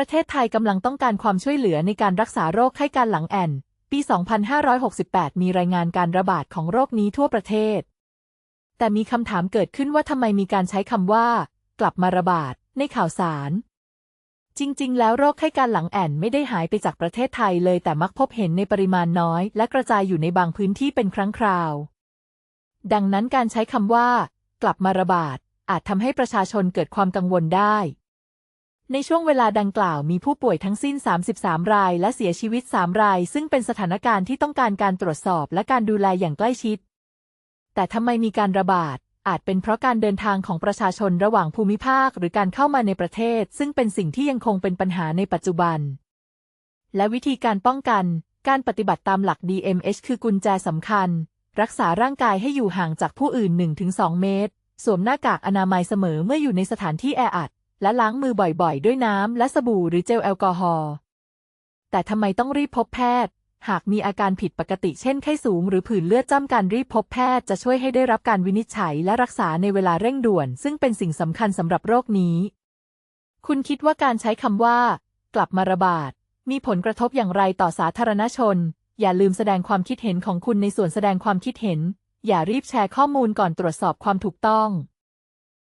ประเทศไทยกำลังต้องการความช่วยเหลือในการรักษาโรคไข้การหลังแอนปี 2568 มีรายงานการระบาดของโรคนี้ทั่วประเทศ แต่มีคำถามเกิดขึ้นว่าทำไมมีการใช้คำว่า กลับมาระบาดในข่าวสาร จริง ๆ แล้วโรคไข้การหลังแอนไม่ได้หายไปจากประเทศไทยเลยแต่มักพบเห็นในปริมาณน้อย และกระจายอยู่ในบางพื้นที่เป็นครั้งคราว ดังนั้นการใช้คำว่า กลับมาระบาดอาจทำให้ประชาชนเกิดความกังวลได้ ในช่วงเวลาดังกล่าวมีผู้ป่วยทั้งสิ้น 33 ราย และเสียชีวิต 3 ราย ซึ่งเป็นสถานการณ์ที่ต้องการการตรวจสอบและการดูแลอย่างใกล้ชิด แต่ทำไมมีการระบาด อาจเป็นเพราะการเดินทางของประชาชนระหว่างภูมิภาค หรือการเข้ามาในประเทศ ซึ่งเป็นสิ่งที่ยังคงเป็นปัญหาในปัจจุบัน และวิธีการป้องกัน การปฏิบัติตามหลัก DMH คือกุญแจสำคัญ รักษาร่างกายให้อยู่ห่างจากผู้อื่น 1-2 เมตร สวมหน้ากากอนามัยเสมอเมื่ออยู่ในสถานที่แออัด และล้างมือบ่อยๆ ด้วยน้ำและสบู่หรือเจลแอลกอฮอล์ แต่ทำไมต้องรีบพบแพทย์ หากมีอาการผิดปกติเช่นไข้สูงหรือผื่นเลือดจ้ำการรีบพบแพทย์จะช่วยให้ได้รับการวินิจฉัยและรักษาในเวลาเร่งด่วน ซึ่งเป็นสิ่งสำคัญสำหรับโรคนี้ คุณคิดว่าการใช้คำว่า กลับมาระบาด มีผลกระทบอย่างไรต่อสาธารณชน อย่าลืมแสดงความคิดเห็นของคุณในส่วนแสดงความคิดเห็น อย่ารีบแชร์ข้อมูลก่อนตรวจสอบความถูกต้อง